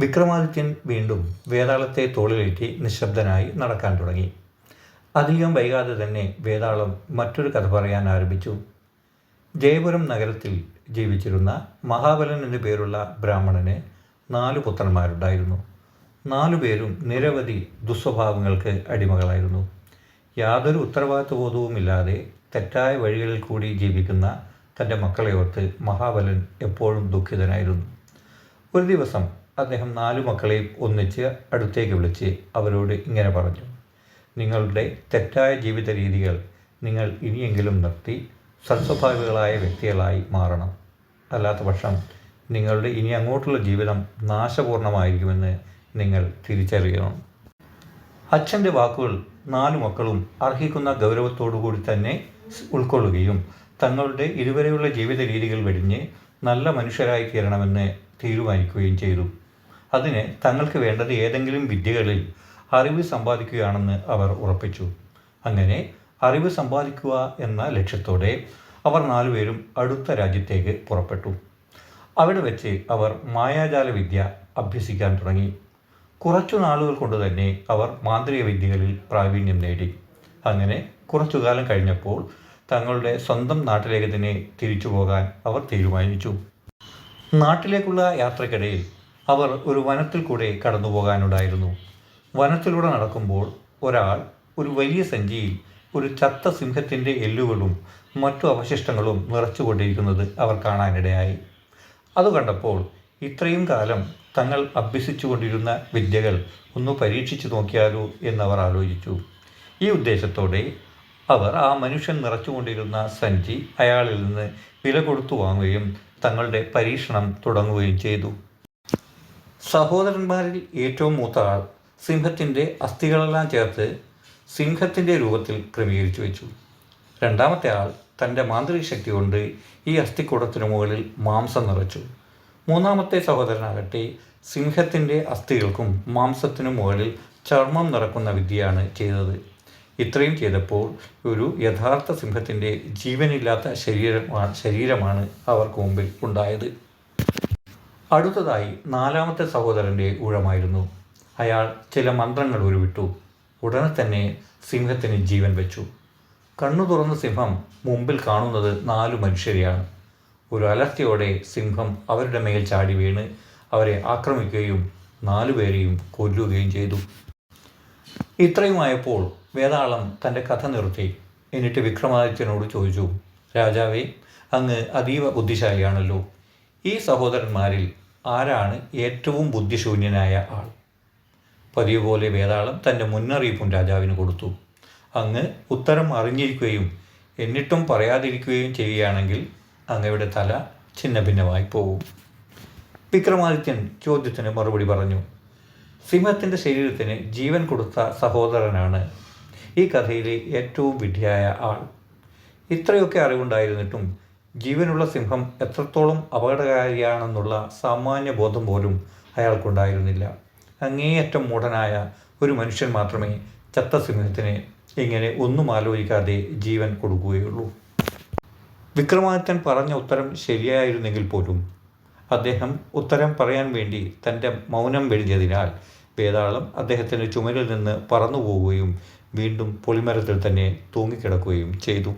വിക്രമാദിത്യൻ വീണ്ടും വേതാളത്തെ തോളിലേറ്റി നിശബ്ദനായി നടക്കാൻ തുടങ്ങി. അധികം വൈകാതെ തന്നെ വേതാളം മറ്റൊരു കഥ പറയാൻ ആരംഭിച്ചു. ജയപുരം നഗരത്തിൽ ജീവിച്ചിരുന്ന മഹാബലൻ എന്നു പേരുള്ള ബ്രാഹ്മണന് നാലു പുത്രന്മാരുണ്ടായിരുന്നു. നാലു പേരും നിരവധി ദുസ്വഭാവങ്ങൾക്ക് അടിമകളായിരുന്നു. യാതൊരു ഉത്തരവാദിത്വബോധവുമില്ലാതെ തെറ്റായ വഴികളിൽ കൂടി ജീവിക്കുന്ന തന്റെ മക്കളെ ഓർത്ത് മഹാബലൻ എപ്പോഴും ദുഃഖിതനായിരുന്നു. ഒരു ദിവസം അദ്ദേഹം നാലു മക്കളെയും ഒന്നിച്ച് അടുത്തേക്ക് വിളിച്ച് അവരോട് ഇങ്ങനെ പറഞ്ഞു. നിങ്ങളുടെ തെറ്റായ ജീവിത രീതികൾ നിങ്ങൾ ഇനിയെങ്കിലും നിർത്തി സത്സ്വഭാവികളായ വ്യക്തികളായി മാറണം. അല്ലാത്ത പക്ഷം നിങ്ങളുടെ ഇനി അങ്ങോട്ടുള്ള ജീവിതം നാശപൂർണമായിരിക്കുമെന്ന് നിങ്ങൾ തിരിച്ചറിയണം. അച്ഛന്റെ വാക്കുകൾ നാലു മക്കളും അർഹിക്കുന്ന ഗൗരവത്തോടു കൂടി തന്നെ ഉൾക്കൊള്ളുകയും തങ്ങളുടെ ഇതുവരെയുള്ള ജീവിത രീതികൾ വെടിഞ്ഞ് നല്ല മനുഷ്യരായി തീരണമെന്ന് തീരുമാനിക്കുകയും ചെയ്തു. അതിന് തങ്ങൾക്ക് വേണ്ടത് ഏതെങ്കിലും വിദ്യകളിൽ അറിവ് സമ്പാദിക്കുകയാണെന്ന് അവർ ഉറപ്പിച്ചു. അങ്ങനെ അറിവ് സമ്പാദിക്കുക എന്ന ലക്ഷ്യത്തോടെ അവർ നാലുപേരും അടുത്ത രാജ്യത്തേക്ക് പുറപ്പെട്ടു. അവിടെ വെച്ച് അവർ മായാജാല വിദ്യ അഭ്യസിക്കാൻ തുടങ്ങി. കുറച്ചു നാളുകൾ കൊണ്ട് തന്നെ അവർ മാന്ത്രിക വിദ്യകളിൽ പ്രാവീണ്യം നേടി. അങ്ങനെ കുറച്ചു കാലം കഴിഞ്ഞപ്പോൾ തങ്ങളുടെ സ്വന്തം നാട്ടിലേക്ക് തന്നെ തിരിച്ചു പോകാൻ അവർ തീരുമാനിച്ചു. നാട്ടിലേക്കുള്ള യാത്രക്കിടയിൽ അവർ ഒരു വനത്തിൽ കൂടെ കടന്നു പോകാനുണ്ടായിരുന്നു വനത്തിലൂടെ നടക്കുമ്പോൾ ഒരാൾ ഒരു വലിയ സഞ്ചിയിൽ ഒരു ചത്ത സിംഹത്തിന്റെ എല്ലുകളും മറ്റു അവശിഷ്ടങ്ങളും നിറച്ചുകൊണ്ടിരിക്കുന്നത് അവർ കാണാനിടയായി. അത് കണ്ടപ്പോൾ ഇത്രയും കാലം തങ്ങൾ അഭ്യസിച്ചുകൊണ്ടിരുന്ന വിദ്യകൾ ഒന്ന് പരീക്ഷിച്ചു നോക്കിയാലോ എന്നവർ ആലോചിച്ചു. ഈ ഉദ്ദേശത്തോടെ അവർ ആ മനുഷ്യൻ നിറച്ചുകൊണ്ടിരുന്ന സഞ്ചി അയാളിൽ നിന്ന് വില കൊടുത്തു വാങ്ങുകയും തങ്ങളുടെ പരീക്ഷണം തുടങ്ങുകയും ചെയ്തു. സഹോദരന്മാരിൽ ഏറ്റവും മൂത്ത ആൾ സിംഹത്തിന്റെ അസ്ഥികളെല്ലാം ചേർത്ത് സിംഹത്തിന്റെ രൂപത്തിൽ ക്രമീകരിച്ചു വെച്ചു. രണ്ടാമത്തെ ആൾ തന്റെ മാന്ത്രിക ശക്തി കൊണ്ട് ഈ അസ്ഥിക്കൂടത്തിനു മുകളിൽ മാംസം നിറച്ചു. മൂന്നാമത്തെ സഹോദരനാകട്ടെ സിംഹത്തിന്റെ അസ്ഥികൾക്കും മാംസത്തിനും മുകളിൽ ചർമ്മം നിറക്കുന്ന വിദ്യയാണ് ചെയ്തത്. ഇത്രയും ചെയ്തപ്പോൾ ഒരു യഥാർത്ഥ സിംഹത്തിന്റെ ജീവനില്ലാത്ത ശരീരമാണ് ശരീരമാണ് അവർക്ക് മുമ്പിൽ ഉണ്ടായത്. അടുത്തതായി നാലാമത്തെ സഹോദരന്റെ ഊഴമായിരുന്നു. അയാൾ ചില മന്ത്രങ്ങൾ ഉരുവിട്ടു. ഉടനെ തന്നെ സിംഹത്തിന് ജീവൻ വെച്ചു. കണ്ണു തുറന്ന സിംഹം മുമ്പിൽ കാണുന്നത് നാലു മനുഷ്യരെയാണ്. ഒരു അലർച്ചയോടെ സിംഹം അവരുടെ മേൽ ചാടി വീണ് അവരെ ആക്രമിക്കുകയും നാലുപേരെയും കൊല്ലുകയും ചെയ്തു. ഇത്രയുമായപ്പോൾ വേതാളം തന്റെ കഥ നിർത്തി. എന്നിട്ട് വിക്രമാദിത്യനോട് ചോദിച്ചു രാജാവേ അങ്ങ് അതീവ ബുദ്ധിശാലിയാണല്ലോ. ഈ സഹോദരന്മാരിൽ ആരാണ് ഏറ്റവും ബുദ്ധിശൂന്യനായ ആൾ? പതിവ് പോലെ വേതാളം തന്റെ മുന്നറിയിപ്പും രാജാവിന് കൊടുത്തു. അങ്ങ് ഉത്തരം അറിഞ്ഞിരിക്കുകയും എന്നിട്ടും പറയാതിരിക്കുകയും ചെയ്യുകയാണെങ്കിൽ അങ്ങയുടെ തല ഛിന്ന ഭിന്നമായി പോകും വിക്രമാദിത്യൻ ചോദ്യത്തിന് മറുപടി പറഞ്ഞു സിംഹത്തിന്റെ ശരീരത്തിന് ജീവൻ കൊടുത്ത സഹോദരനാണ് ഈ കഥയിലെ ഏറ്റവും വിഡ്ഢിയായ ആൾ. ഇത്രയൊക്കെ അറിവുണ്ടായിരുന്നിട്ടും ജീവനുള്ള സിംഹം എത്രത്തോളം അപകടകാരിയാണെന്നുള്ള സാമാന്യ ബോധം പോലും അയാൾക്കുണ്ടായിരുന്നില്ല. അങ്ങേയറ്റം മൂഢനായ ഒരു മനുഷ്യൻ മാത്രമേ ചത്ത സിംഹത്തിന് ഇങ്ങനെ ഒന്നും ആലോചിക്കാതെ ജീവൻ കൊടുക്കുകയുള്ളൂ. വിക്രമാദിത്യൻ പറഞ്ഞ ഉത്തരം ശരിയായിരുന്നെങ്കിൽ പോലും അദ്ദേഹം ഉത്തരം പറയാൻ വേണ്ടി തന്റെ മൗനം വെടിഞ്ഞതിനാൽ വേതാളം അദ്ദേഹത്തിന്റെ ചുമരിൽ നിന്ന് പറന്നു പോവുകയും വീണ്ടും പൊളിമരത്തിൽ തന്നെ തൂങ്ങിക്കിടക്കുകയും ചെയ്തു.